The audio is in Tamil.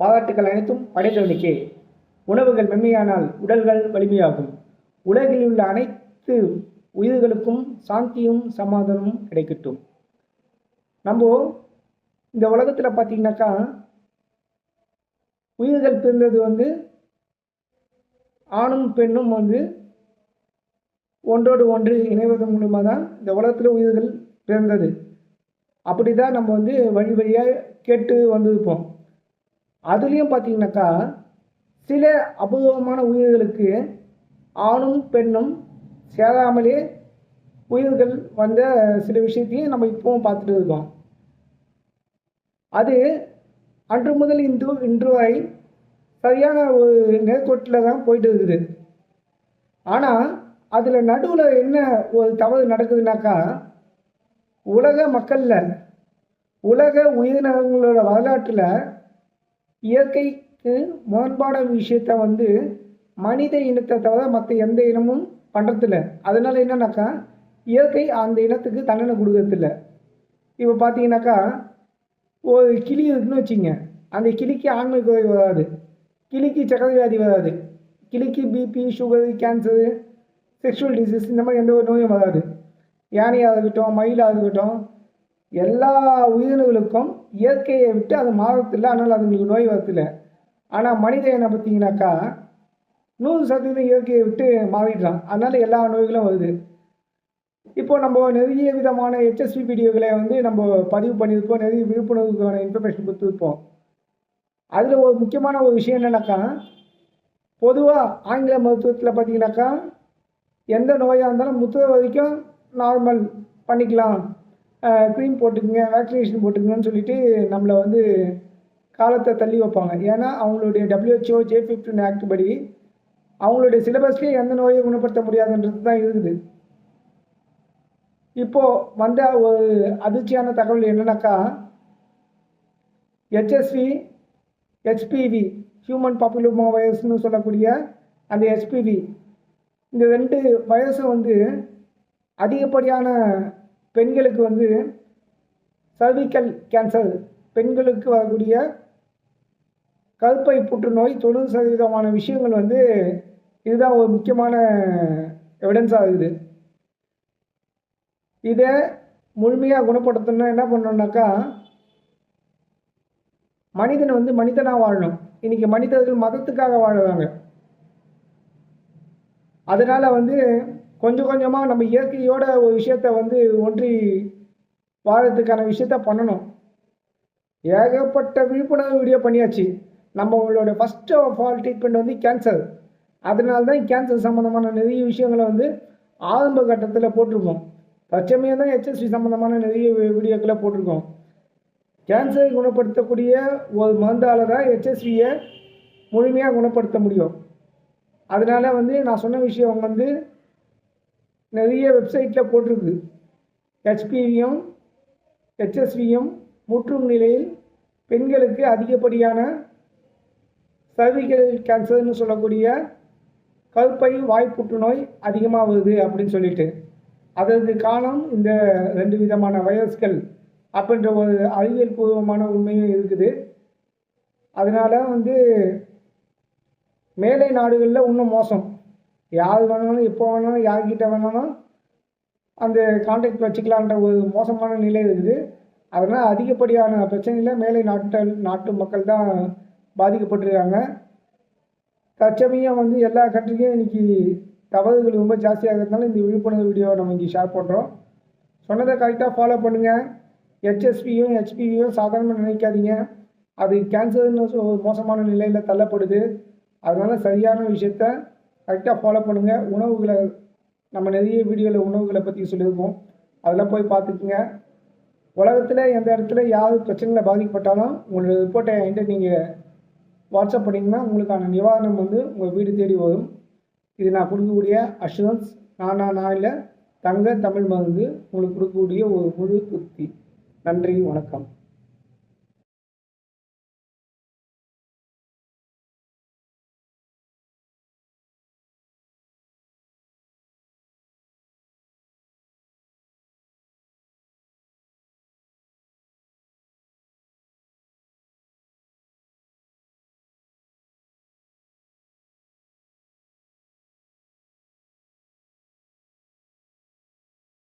பாராட்டுக்கள் அனைத்தும் படைத்தவனுக்கே உணவுகள் மென்மையானால் உடல்கள் வலிமையாகும். உலகில் உள்ள அனைத்து உயிர்களுக்கும் சாந்தியும் சமாதானமும் கிடைக்கட்டும். நம்ம இந்த உலகத்தில் பார்த்தீங்கன்னாக்கா உயிர்கள் பிறந்தது வந்து ஆணும் பெண்ணும் வந்து ஒன்றோடு ஒன்று இணைவதன் மூலமாக தான் இந்த உலகத்தில் உயிர்கள் பிறந்தது. அப்படி தான் நம்ம வந்து வழி வழியாக கேட்டு வந்திருப்போம். அதுலேயும் பார்த்தீங்கன்னாக்கா சில அபூர்வமான உயிர்களுக்கு ஆணும் பெண்ணும் சேராமலே உயிர்கள் வந்த சில விஷயத்தையும் நம்ம இப்போவும் பார்த்துட்டு இருக்கோம். அது அன்று முதல் இன்று இன்று வரை சரியான ஒரு நேர்கோட்டில் தான் போயிட்டு இருக்குது. ஆனால் அதில் நடுவில் என்ன ஒரு தவறு நடக்குதுனாக்கா உலக மக்களில் உலக உயிரினங்களோட வரலாற்றில் இயற்கைக்கு முரண்பாட விஷயத்த வந்து மனித இனத்தை தவிர மற்ற எந்த இனமும் பண்ணுறதில்ல அதனால் என்னன்னாக்கா இயற்கை அந்த இனத்துக்கு தண்டனை கொடுக்கறதில்ல. இப்போ பார்த்தீங்கன்னாக்கா ஒரு கிளி இருக்குன்னு வச்சுங்க. அந்த கிளிக்கு ஆண்மை குறை வராது. கிளிக்கு சக்கரை வியாதி வராது. கிளிக்கு BP sugar cancer sexual disease இந்த மாதிரி எந்த ஒரு நோயும் வராது. யானையாக இருக்கட்டும் மயிலாக இருக்கட்டும் எல்லா உயிரினங்களுக்கும் இயற்கையை விட்டு அது மாறத்தில்லை ஆனால் அதுங்களுக்கு நோய் வரதில்லை ஆனால் மனித என்ன பார்த்தீங்கன்னாக்கா நூறு சதவீதம் இயற்கையை விட்டு மாறிடுறான். அதனால் எல்லா நோய்களும் வருது. இப்போது நம்ம நிறைய விதமான ஹெச்எஸ்பி வீடியோக்களை வந்து நம்ம பதிவு பண்ணியிருப்போம். நிறைய விழிப்புணர்வுக்கான இன்ஃபர்மேஷன் கொடுத்துருப்போம். அதில் ஒரு முக்கியமான ஒரு விஷயம் என்னென்னாக்கா பொதுவாக ஆங்கில மருத்துவத்தில் பார்த்தீங்கன்னாக்கா எந்த நோயாக இருந்தாலும் முத்துற வரைக்கும் நார்மல் பண்ணிக்கலாம். க்ரீம் போட்டுக்குங்க வேக்சினேஷன் போட்டுக்குங்கன்னு சொல்லிட்டு நம்மளை வந்து காலத்தை தள்ளி வைப்பாங்க. ஏன்னா அவங்களுடைய டபிள்யூஹெச்ஓ ஜே ஃபிஃப்டின் ஆக்ட் படி அவங்களுடைய சிலபஸ்லேயே எந்த நோயை குணப்படுத்த முடியாதுன்றது தான் இருக்குது. இப்போது வந்த ஒரு அதிர்ச்சியான தகவல் என்னென்னாக்கா ஹெச்எஸ்வி ஹெச்பிவி ஹியூமன் பாப்புலோமா வைரஸ்னு சொல்லக்கூடிய அந்த ஹெச்பிவி இந்த ரெண்டு வைரஸும் வந்து அதிகப்படியான பெண்களுக்கு வந்து சர்விக்கல் கேன்சர் பெண்களுக்கு வரக்கூடிய கருப்பை புற்றுநோய் தொண்ணூறு சதவீதமான விஷயங்கள் வந்து இதுதான் ஒரு முக்கியமான எவிடன்ஸாக இருக்குது. இதை முழுமையாக குணப்படுத்தணும்னா என்ன பண்ணணுன்னாக்கா மனிதன் வந்து மனிதனாக வாழணும். இன்னைக்கு மனிதர்கள் மதத்துக்காக வாழுறாங்க. அதனால் வந்து கொஞ்சம் கொஞ்சமாக நம்ம இயற்கையோட ஒரு விஷயத்த வந்து ஒன்றி வாழறதுக்கான விஷயத்த பண்ணணும். ஏகப்பட்ட விழிப்புணர்வு வீடியோ பண்ணியாச்சு. நம்மளோட ஃபஸ்ட்டு ஆஃப் ஆல் ட்ரீட்மெண்ட் வந்து கேன்சர் அதனால தான் கேன்சர் சம்மந்தமான நிறைய விஷயங்களை வந்து ஆரம்ப கட்டத்தில் போட்டிருக்கோம். தற்சமயம் தான் ஹெச்எஸ்வி சம்மந்தமான நிறைய வீடியோக்களை போட்டிருக்கோம். கேன்சரை குணப்படுத்தக்கூடிய ஒரு மருந்தால் தான் ஹெச்எஸ்வியை முழுமையாக குணப்படுத்த முடியும். அதனால் வந்து நான் சொன்ன விஷயம் வந்து நிறைய வெப்சைட்டில் போட்டிருக்கு. ஹெச்பிவியும் ஹெச்எஸ்வியும் முற்றும் நிலையில் பெண்களுக்கு அதிகப்படியான சர்விக்கல் கேன்சர்னு சொல்லக்கூடிய கருப்பை வாய் புற்றுநோய் அதிகமாக வருது அப்படின்னு சொல்லிட்டு. அதற்கு காரணம் இந்த ரெண்டு விதமான வைரஸ்கள் அப்படின்ற ஒரு அறிவியல் பூர்வமான உண்மையும் இருக்குது. அதனால் வந்து மேலை நாடுகளில் இன்னும் மோசம். யார் வேணாலும் எப்போ வேணாலும் யார்கிட்ட வேணாலும் அந்த கான்டாக்ட் வச்சுக்கலான்ற ஒரு மோசமான நிலை இருக்குது. அதனால் அதிகப்படியான பிரச்சனையில் மேலை நாட்டு நாட்டு மக்கள் தான் பாதிக்கப்பட்டிருக்காங்க. தற்சமயம் வந்து எல்லா கண்ட்ரிலையும் இன்றைக்கி தவறுகள் ரொம்ப ஜாஸ்தியாகிறதுனால இந்த விழிப்புணர்வு வீடியோவை நம்ம இங்கே ஷேர் பண்ணுறோம் சொன்னதை கரெக்டாக ஃபாலோ பண்ணுங்கள் ஹெச்எஸ்பியும் ஹெச்பிவியும் சாதாரணமாக நினைக்காதீங்க. அது கேன்சர்னு ஒரு மோசமான நிலையில் தள்ளப்படுது. அதனால் சரியான விஷயத்த கரெக்டாக ஃபாலோ பண்ணுங்கள் உணவுகளை நம்ம நிறைய வீடியோவில் உணவுகளை பற்றி சொல்லியிருக்கோம். அதெல்லாம் போய் பார்த்துக்குங்க. உலகத்தில் எந்த இடத்துல யார் பிரச்சனையில் பாதிக்கப்பட்டாலும் உங்களோட ரிப்போர்ட்டை என்கிட்ட நீங்கள் வாட்ஸ்அப் பண்ணிங்கன்னா உங்களுக்கான நிவாரணம் வந்து உங்கள் வீடு தேடி வரும். இது நான் கொடுக்கக்கூடிய அஷூரன்ஸ் நானா நான் இல்லை. தங்க தமிழ் மருந்து உங்களுக்கு கொடுக்கக்கூடிய ஒரு முழு திருப்தி நன்றி வணக்கம்.